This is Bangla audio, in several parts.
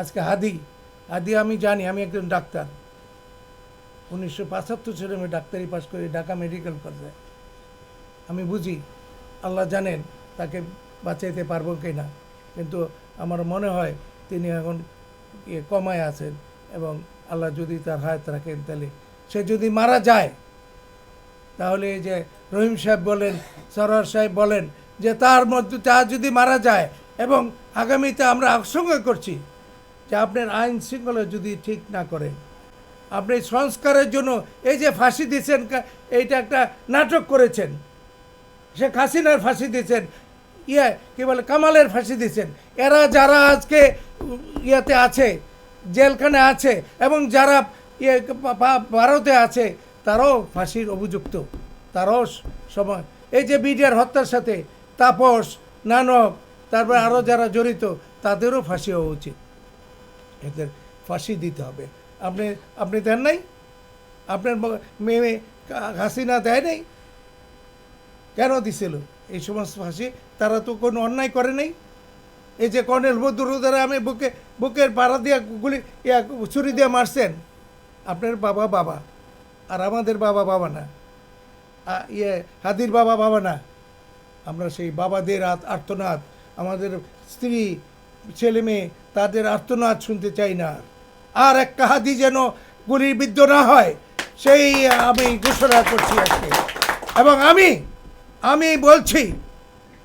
আজকে হাদি হাদি আমি জানি, আমি একজন ডাক্তার। উনিশশো পঁচাত্তর সালে আমি ডাক্তারি পাস করি ঢাকা মেডিকেল কলেজে। আমি বুঝি, আল্লাহ জানেন তাকে বাঁচাইতে পারব কি না কিন্তু আমার মনে হয় তিনি এখন ইয়ে কমায় আছেন এবং আল্লাহ যদি তার হায়াত রাখেন তাহলে সে যদি মারা যায়, তাহলে এই যে রহিম সাহেব বলেন, সরোয়ার সাহেব বলেন যে তার মধ্যে তা যদি মারা যায় এবং আগামীতে আমরা আশঙ্কা করছি যে আপনার আইন শৃঙ্খলা যদি ঠিক না করেন, আপনি সংস্কারের জন্য এই যে ফাঁসি দিচ্ছেন কা- এইটা একটা নাটক করেছেন। শেখ হাসিনার ফাঁসি দিয়েছেন ইয়ে কী বলে, কামালের ফাঁসি দিয়েছেন। এরা যারা আজকে ইয়েতে আছে জেলখানে আছে, এবং যারা ইয়ে ভারতে আছে, তারাও ফাঁসির অভিযুক্ত। তারাও সময়। এই যে বিডিআর হত্যার সাথে তাপস, নানক, তারপরে আরও যারা জড়িত, তাদেরও ফাঁসি হওয়া উচিত। এদের ফাঁসি দিতে হবে। আপনি আপনি দেন নাই? আপনার মেয়ে হাসিনা দেয় নাই? কেন দিছিল? এই সমস্ত ফাঁসি? তারা তো কোনো অন্যায় করে নাই? এই যে কর্নেল বদরুদ্দারা আমি বুকে, বুকের পাড়া দিয়ে গুলি, ইয়া ছুরি দিয়ে মারছেন। আপনার বাবা বাবা। আর আমাদের বাবা বাবা না। ইয়ে হাদির বাবা বাবা না। আমরা সেই বাবাদের আর্তনাদ। আমাদের স্ত্রী ছেলে মেয়ে, তাদের আর্তনাদ শুনতে চাই না আর। এক কাহাদি যেন গুলির বিদ্ধ না হয়, সেই আমি ঘোষণা করছি আজকে এবং আমি আমি বলছি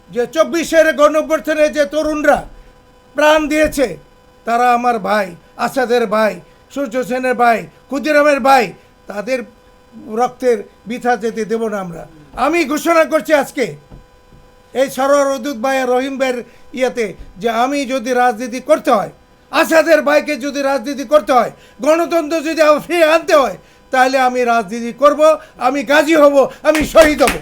যে চব্বিশের গণঅভ্যর্থনে যে তরুণরা প্রাণ দিয়েছে, তারা আমার ভাই, আসাদের ভাই, সূর্য সেনের ভাই, ক্ষুদিরামের ভাই, তাদের রক্তের বৃথা যেতে দেব না আমরা আমি ঘোষণা করছি আজকে এই সরোয়ার অদ্যুত ভাই রহিম ভাইয়ের ইয়েতে যে আমি যদি রাজনীতি করতে হয়, আসাদের ভাইকে যদি রাজনীতি করতে হয়, গণতন্ত্র যদি ফিরে আনতে হয়, তাহলে আমি রাজনীতি করব, আমি গাজী হব, আমি শহীদ হব।